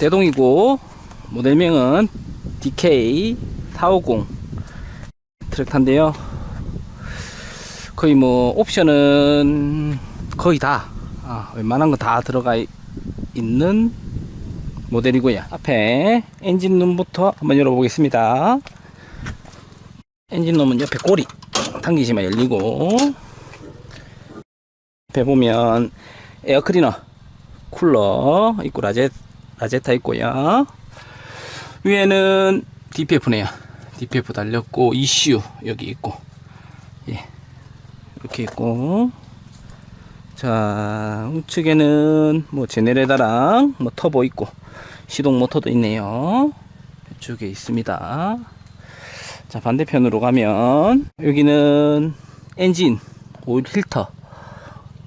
대동이고 모델명은 DK450 트랙타인데요. 거의 뭐 옵션은 거의 다 아, 웬만한 거 다 들어가 이- 있는 모델이고요. 앞에 엔진룸부터 한번 열어보겠습니다. 엔진룸은 옆에 꼬리 당기시면 열리고 옆에 보면 에어클리너 쿨러 있고 라제, 라제타 있고요. 위에는 DPF네요. DPF 달렸고 ECU 여기 있고. 예. 이렇게 있고. 자 우측에는 뭐 제네레다랑 뭐 터보 있고 시동 모터도 있네요. 이쪽에 있습니다. 자 반대편으로 가면 여기는 엔진 오일 필터.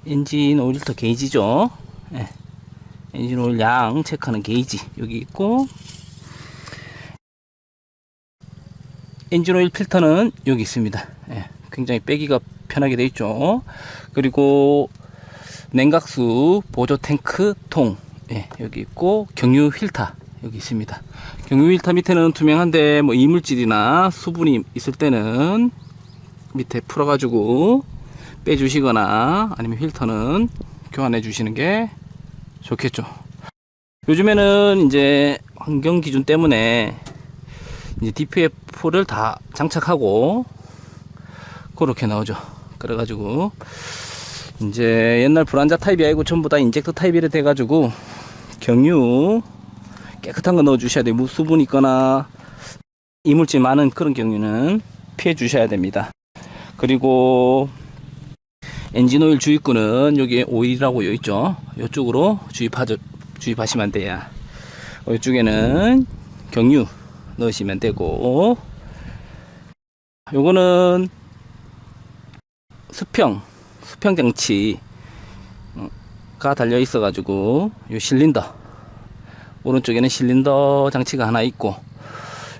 엔진 오일 필터 게이지죠? 예. 엔진 오일 양 체크하는 게이지 여기 있고 엔진 오일 필터는 여기 있습니다 예. 굉장히 빼기가 편하게 되어 있죠 그리고 냉각수 보조 탱크 통 예, 여기 있고 경유 필터 여기 있습니다 경유 필터 밑에는 투명한데 뭐 이물질이나 수분이 있을 때는 밑에 풀어 가지고 빼주시거나 아니면 필터는 교환해 주시는 게 좋겠죠. 요즘에는 이제 환경 기준 때문에 이제 DPF를 다 장착하고 그렇게 나오죠. 그래가지고 이제 옛날 불안자 타입이 아니고 전부 다 인젝터 타입이라 돼가지고 경유 깨끗한 거 넣어 주셔야 돼요. 무수분 있거나 이물질 많은 그런 경유는 피해 주셔야 됩니다. 그리고 엔진 오일 주입구는 여기 오일이라고 여 있죠? 이쪽으로 주입하죠 주입하시면 돼요. 이쪽에는 경유 넣으시면 되고. 요거는 수평 수평 장치가 달려 있어 가지고 요 실린더 오른쪽에는 실린더 장치가 하나 있고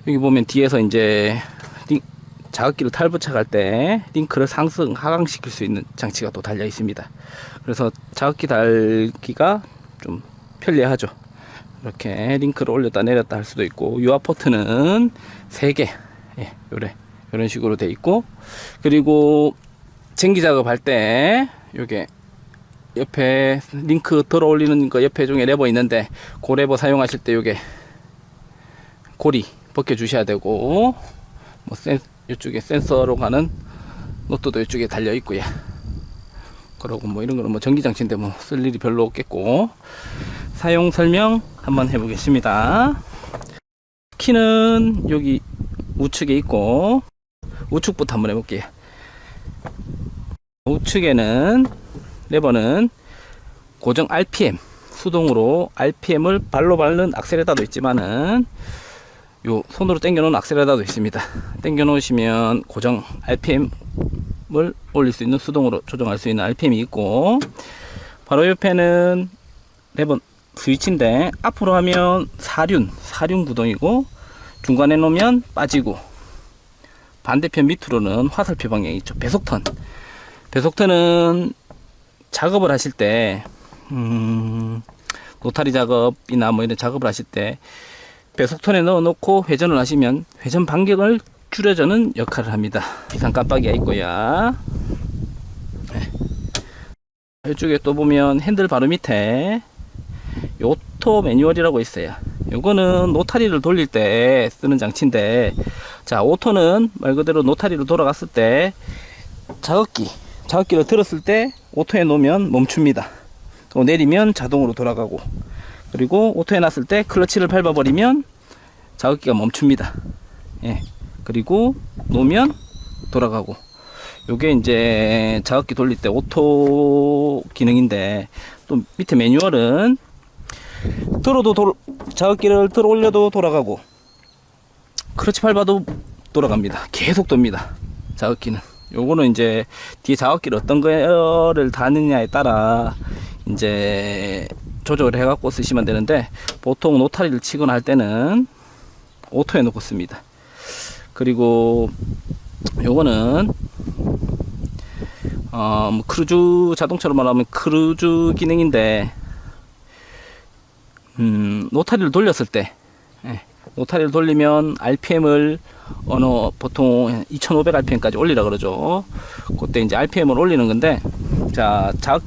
여기 보면 뒤에서 이제 링- 자극기를 탈부착할 때 링크를 상승 하강시킬 수 있는 장치가 또 달려 있습니다. 그래서 자극기 달기가 좀 편리하죠. 이렇게 링크를 올렸다 내렸다 할 수도 있고 유아 포트는 3개 예, 요래 이런 식으로 돼 있고 그리고 쟁기 작업할 때 요게 옆에 링크 들어 올리는 거 옆에 중에 레버 있는데 그 레버 사용하실 때 요게 고리 벗겨 주셔야 되고 뭐 센, 이쪽에 센서로 가는 노트도 이쪽에 달려 있고요. 그러고 뭐 이런 거는 뭐 전기 장치인데 뭐 쓸 일이 별로 없겠고 사용 설명 한번 해보겠습니다. 키는 여기 우측에 있고 우측부터 한번 해볼게요. 우측에는 레버는 고정 RPM 수동으로 RPM을 발로 밟는 악셀에다도 있지만은 요 손으로 당겨 놓은 악셀에다도 있습니다. 당겨 놓으시면 고정 RPM을 올릴 수 있는 수동으로 조정할 수 있는 RPM이 있고 바로 옆에는 레버 스위치인데 앞으로 하면 사륜 사륜 구동이고 중간에 놓으면 빠지고 반대편 밑으로는 화살표 방향이 있죠. 배속턴. 배속턴은 작업을 하실 때 음, 노타리 작업이나 뭐 이런 작업을 하실 때 배속턴에 넣어 놓고 회전을 하시면 회전 반경을 줄여주는 역할을 합니다. 비상 깜빡이가 있고요 네. 이쪽에 또 보면 핸들 바로 밑에 오토 매뉴얼이라고 있어요. 요거는 노타리를 돌릴 때 쓰는 장치인데 자 오토는 말 그대로 노타리로 돌아갔을 때 자극기 자극기를 들었을 때 오토에 놓으면 멈춥니다. 또 내리면 자동으로 돌아가고 그리고 오토에 놨을 때 클러치를 밟아버리면 자극기가 멈춥니다. 예. 그리고 놓으면 돌아가고. 요게 이제 자극기 돌릴 때 오토 기능인데 또 밑에 매뉴얼은 들어도 돌, 자극기를 들어 올려도 돌아가고 크러치 밟아도 돌아갑니다. 계속 돕니다. 자극기는. 요거는 이제 뒤에 자극기를 어떤 거를 다느냐에 따라 이제 조절을 해갖고 쓰시면 되는데 보통 노타리를 치거나 할 때는 오토에 놓고 씁니다 그리고 요거는 어, 뭐 크루즈 자동차로 말하면 크루즈 기능인데 음, 노타리를 돌렸을 때 예, 노타리를 돌리면 RPM을 어느 보통 2500rpm까지 올리라 그러죠. 그때 이제 RPM을 올리는 건데 자, 작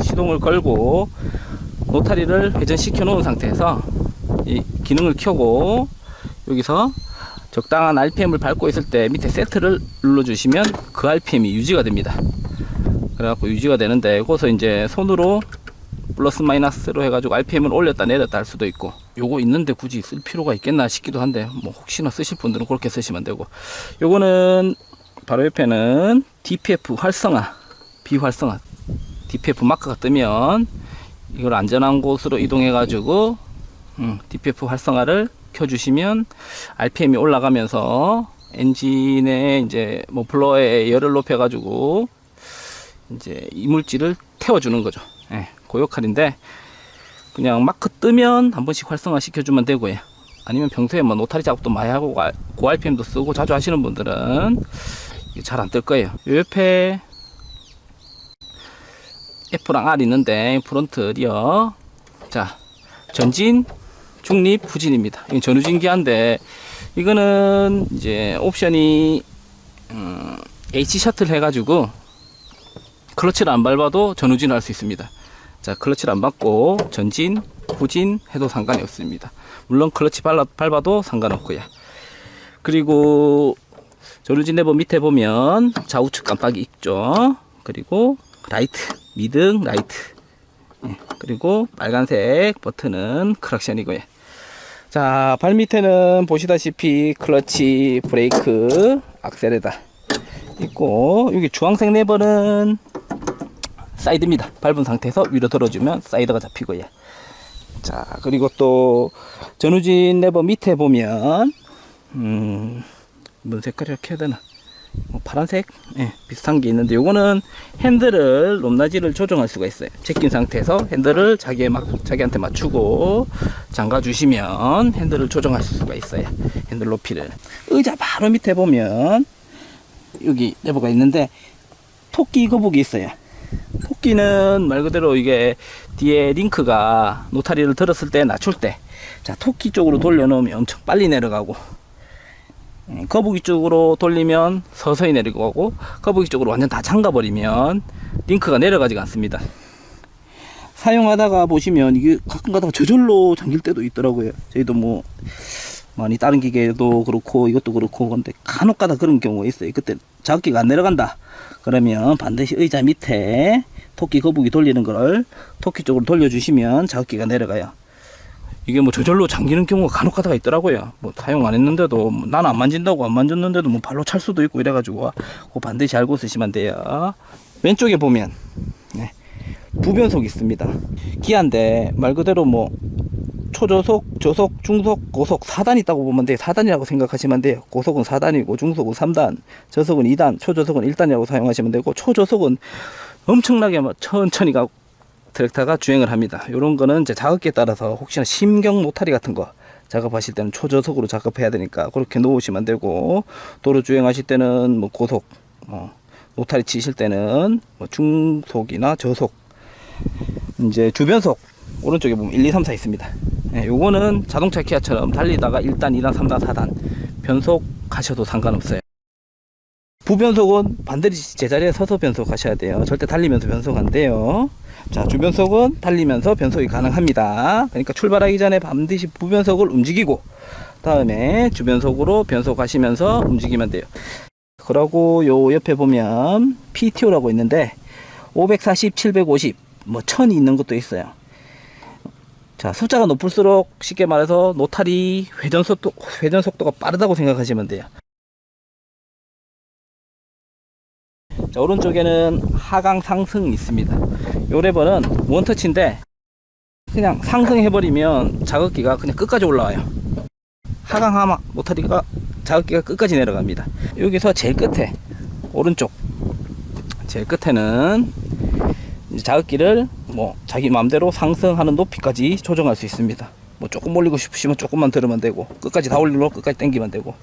시동을 걸고 노타리를 회전시켜 놓은 상태에서 이 기능을 켜고 여기서 적당한 RPM을 밟고 있을 때 밑에 세트를 눌러주시면 그 RPM이 유지가 됩니다. 그래갖고 유지가 되는데 거기서 이제 손으로 플러스 마이너스로 해가지고 RPM을 올렸다 내렸다 할 수도 있고 요거 있는데 굳이 쓸 필요가 있겠나 싶기도 한데 뭐 혹시나 쓰실 분들은 그렇게 쓰시면 되고 요거는 바로 옆에는 DPF 활성화 비활성화 DPF 마크가 뜨면 이걸 안전한 곳으로 이동해 가지고 음, DPF 활성화를 켜주시면 RPM이 올라가면서 엔진에 이제 뭐 블러에 열을 높여 가지고 이제 이물질을 태워주는 거죠. 예, 그 역할인데 그냥 마크 뜨면 한 번씩 활성화 시켜주면 되고요. 아니면 평소에 뭐 노타리 작업도 많이 하고 고- 고 RPM도 쓰고 자주 하시는 분들은 잘 안 뜰 거예요. 요 옆에 F랑 R 있는데 프론트 리어 자 전진 중립 후진입니다. 이건 전후진 기한데 이거는 이제 옵션이 음, H 셔틀 해가지고 클러치를 안 밟아도 전후진 할수 있습니다. 자, 클러치를 안 밟고 전진, 후진 해도 상관이 없습니다. 물론 클러치 밟아, 밟아도 상관없고요. 그리고 전후진 레버 밑에 보면 좌우측 깜빡이 있죠. 그리고 라이트, 미등, 라이트. 예, 그리고 빨간색 버튼은 크락션이고요. 자, 발 밑에는 보시다시피 클러치, 브레이크, 악셀에다 있고 여기 주황색 레버는 사이드입니다. 밟은 상태에서 위로 들어주면 사이드가 잡히고요. 자 그리고 또 전후진 레버 밑에 보면 음, 뭔 색깔이라 켜야 되나? 뭐 파란색? 예, 비슷한 게 있는데 요거는 핸들을 높낮이를 조정할 수가 있어요. 제낀 상태에서 핸들을 자기에 막 자기한테 맞추고 잠가 주시면 핸들을 조정할 수가 있어요. 핸들 높이를. 의자 바로 밑에 보면 여기 레버가 있는데 토끼 거북이 있어요. 토끼는 말 그대로 이게 뒤에 링크가 노타리를 들었을 때 낮출 때, 자 토끼 쪽으로 돌려 놓으면 엄청 빨리 내려가고, 음, 거북이 쪽으로 돌리면 서서히 내려가고, 거북이 쪽으로 완전 다 잠가 버리면 링크가 내려가지가 않습니다. 사용하다가 보시면 이게 가끔 가다가 저절로 잠길 때도 있더라고요. 저희도 뭐 많이 다른 기계도 그렇고 이것도 그렇고 근데 간혹 가다 그런 경우가 있어요. 그때 자극기가 안 내려간다. 그러면 반드시 의자 밑에 토끼 거북이 돌리는 걸 토끼 쪽으로 돌려주시면 자극기가 내려가요. 이게 뭐 저절로 잠기는 경우가 간혹 가다가 있더라고요. 뭐 사용 안 했는데도 뭐 나는 안 만진다고 안 만졌는데도 뭐 발로 찰 수도 있고 이래가지고 그거 반드시 알고 쓰시면 돼요. 왼쪽에 보면 네, 부변속 있습니다. 기아인데 말 그대로 뭐 초저속, 저속, 중속, 고속 4단 있다고 보면 돼요. 4단이라고 생각하시면 돼요. 고속은 4단이고 중속은 3단, 저속은 2단, 초저속은 1단이라고 사용하시면 되고 초저속은 엄청나게 뭐 천천히 가 트랙터가 주행을 합니다. 이런 거는 이제 작업기에 따라서 혹시나 심경 노타리 같은 거 작업하실 때는 초저속으로 작업해야 되니까 그렇게 놓으시면 되고 도로 주행하실 때는 뭐 고속, 뭐 노타리 치실 때는 뭐 중속이나 저속 이제 주변속 오른쪽에 보면 1, 2, 3, 4 있습니다. 예, 요거는 자동차 키아처럼 달리다가 1단, 2단, 3단, 4단 변속하셔도 상관없어요. 부변속은 반드시 제자리에 서서 변속하셔야 돼요. 절대 달리면서 변속 안 돼요. 자, 주변속은 달리면서 변속이 가능합니다. 그러니까 출발하기 전에 반드시 부변속을 움직이고 다음에 주변속으로 변속하시면서 움직이면 돼요. 그러고 요 옆에 보면 PTO라고 있는데 540, 750, 뭐 1000이 있는 것도 있어요. 자, 숫자가 높을수록 쉽게 말해서 노탈이 회전 속도, 회전 속도가 빠르다고 생각하시면 돼요. 자, 오른쪽에는 하강 상승이 있습니다. 요 레버는 원터치인데 그냥 상승해버리면 자극기가 그냥 끝까지 올라와요. 하강 하마 노타리가 자극기가 끝까지 내려갑니다. 여기서 제일 끝에 오른쪽 제일 끝에는 자극기를 뭐 자기 마음대로 상승하는 높이까지 조정할 수 있습니다. 뭐 조금 올리고 싶으시면 조금만 들으면 되고 끝까지 다 올리고 끝까지 당기면 되고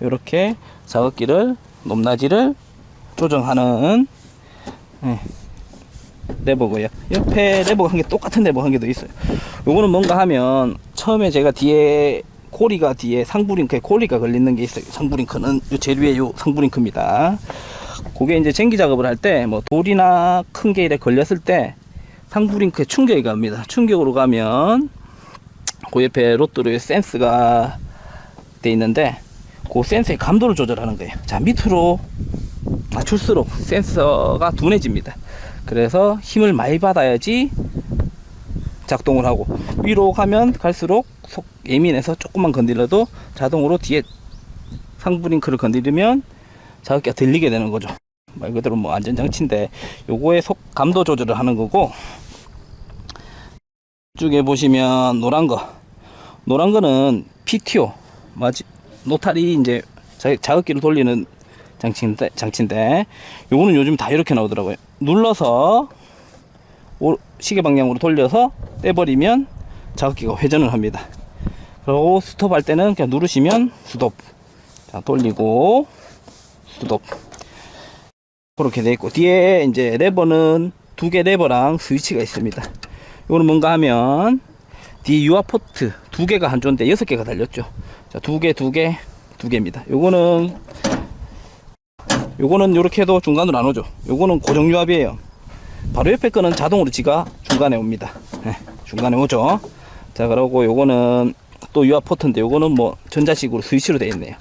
이렇게 자극기를 높낮이를 조정하는 예, 레버고요. 옆에 레버가 한 개 똑같은 레버 한개더 있어요. 요거는 뭔가 하면 처음에 제가 뒤에 고리가 뒤에 상부링크에 고리가 걸리는 게 있어요. 상부링크는 요 제일 위에 요 상부링크입니다. 그게 이제 쟁기 작업을 할 때 뭐 돌이나 큰 게 이래 걸렸을 때 상부링크에 충격이 갑니다. 충격으로 가면 그 옆에 로또로의 센스가 돼 있는데 그 센서의 감도를 조절하는 거예요. 자 밑으로 맞출수록 센서가 둔해집니다. 그래서 힘을 많이 받아야지 작동을 하고 위로 가면 갈수록 속 예민해서 조금만 건드려도 자동으로 뒤에 상부링크를 건드리면 자극기가 들리게 되는 거죠. 말 그대로 뭐 안전장치인데 요거의 속 감도 조절을 하는 거고 이쪽에 보시면 노란 거 노란 거는 PTO 맞지 노탈이 이제 자- 자극기를 돌리는 장치인데 장치인데. 요거는 요즘 다 이렇게 나오더라고요. 눌러서 오- 시계 방향으로 돌려서 떼버리면 자극기가 회전을 합니다. 그리고 스톱 할 때는 그냥 누르시면 스톱. 자 돌리고 스톱. 그렇게 돼 있고 뒤에 이제 레버는 두 개 레버랑 스위치가 있습니다. 이거는 뭔가 하면 뒤에 유아 포트 두 개가 한 조인데 여섯 개가 달렸죠. 자, 두 개, 두 개, 두 개입니다. 요거는 요거는 요렇게 해도 중간으로 안 오죠. 요거는 고정 유압이에요. 바로 옆에 거는 자동으로 지가 중간에 옵니다. 네, 중간에 오죠. 자, 그러고 요거는 또 유압 포트인데 요거는 뭐 전자식으로 스위치로 되어 있네요.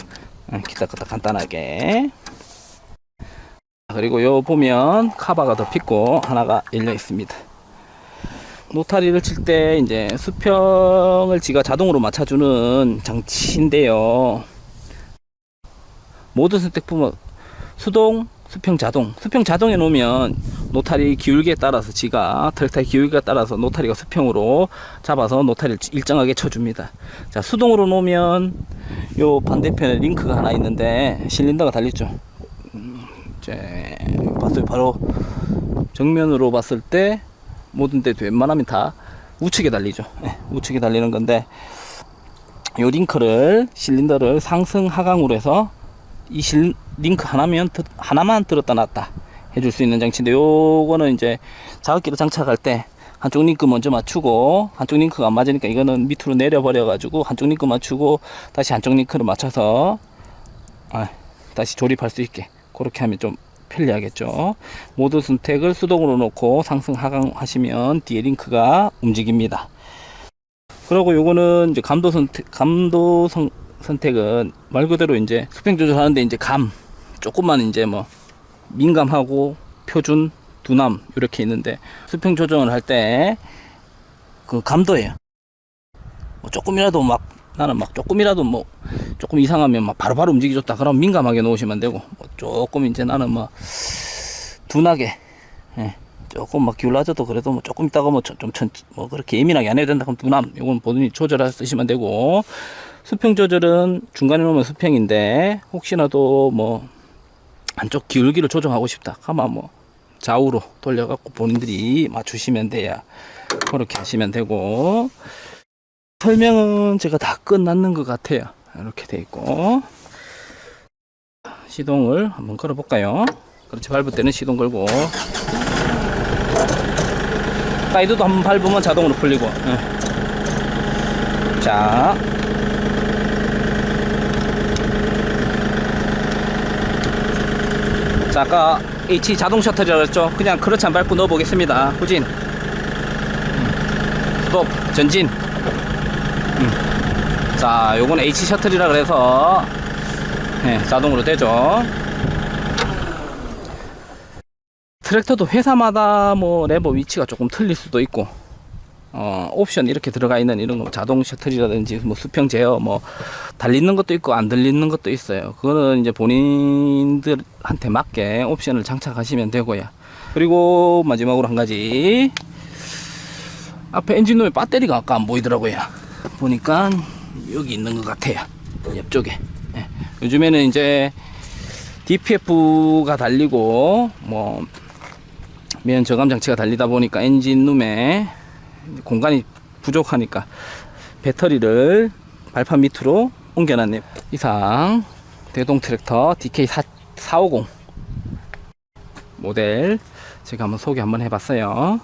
네, 기타기타 간단하게. 그리고 요 보면 카바가 더 pis고 하나가 열려 있습니다. 노타리를 칠 때 이제 수평을 지가 자동으로 맞춰주는 장치인데요. 모든 선택 품은 수동, 수평 자동. 수평 자동에 놓으면 노타리 기울기에 따라서 지가 트랙타의 기울기에 따라서 노타리가 수평으로 잡아서 노타리를 일정하게 쳐줍니다. 자 수동으로 놓으면 요 반대편에 링크가 하나 있는데 실린더가 달렸죠. 음, 이제 봤어요. 바로 정면으로 봤을 때 모든 데 웬만하면 다 우측에 달리죠. 예, 우측에 달리는 건데 요 링크를 실린더를 상승 하강으로 해서 이 실 링크 하나면 들- 하나만 들었다 놨다 해줄 수 있는 장치인데 요거는 이제 자극기를 장착할 때 한쪽 링크 먼저 맞추고 한쪽 링크가 안 맞으니까 이거는 밑으로 내려버려 가지고 한쪽 링크 맞추고 다시 한쪽 링크를 맞춰서 아, 다시 조립할 수 있게 그렇게 하면 좀 편리하겠죠. 모드 선택을 수동으로 놓고 상승 하강 하시면 뒤에 링크가 움직입니다. 그리고 요거는 이제 감도 선택, 감도 선, 선택은 말 그대로 이제 수평 조절하는데 이제 감, 조금만 이제 뭐 민감하고 표준, 두남 이렇게 있는데 수평 조정을 할 때 그 감도예요. 뭐 조금이라도 막 나는 막 조금이라도 뭐 조금 이상하면 막 바로바로 움직여줬다 그럼 민감하게 놓으시면 되고 뭐 조금 이제 나는 뭐 둔하게 예, 조금 막 기울어져도 그래도 뭐 조금 있다가 뭐좀뭐 그렇게 예민하게 안 해야 된다 그럼 둔함 이건 본인이 조절해서 쓰시면 되고 수평 조절은 중간에 놓으면 수평인데 혹시나도 뭐 한쪽 기울기를 조정하고 싶다. 하면 뭐 좌우로 돌려 갖고 본인들이 맞추시면 돼야 그렇게 하시면 되고. 설명은 제가 다 끝났는 것 같아요. 이렇게 돼 있고. 시동을 한번 걸어 볼까요? 그렇지 밟을 때는 시동 걸고. 사이드도 한번 밟으면 자동으로 풀리고. 예. 자 자, 아까 H 자동 했죠? 그냥 그렇지 안 밟고 넣어 보겠습니다. 후진. 음. 스톱. 전진. 자, 요건 H 셔틀이라 그래서 네, 자동으로 되죠. 트랙터도 회사마다 뭐 레버 위치가 조금 틀릴 수도 있고 어, 옵션 이렇게 들어가 있는 이런 거 자동 셔틀이라든지 뭐 수평 제어 뭐 달리는 것도 있고 안 들리는 것도 있어요. 그거는 이제 본인들한테 맞게 옵션을 장착하시면 되고요. 그리고 마지막으로 한 가지 앞에 엔진룸에 배터리가 아까 안 보이더라고요. 보니까 여기 있는 것 같아요. 옆쪽에. 예. 요즘에는 이제 DPF가 달리고 뭐 면 저감 장치가 달리다 보니까 엔진룸에 공간이 부족하니까 배터리를 발판 밑으로 옮겨놨네요. 이상 대동 트랙터 DK450 모델 제가 한번 소개 한번 해봤어요.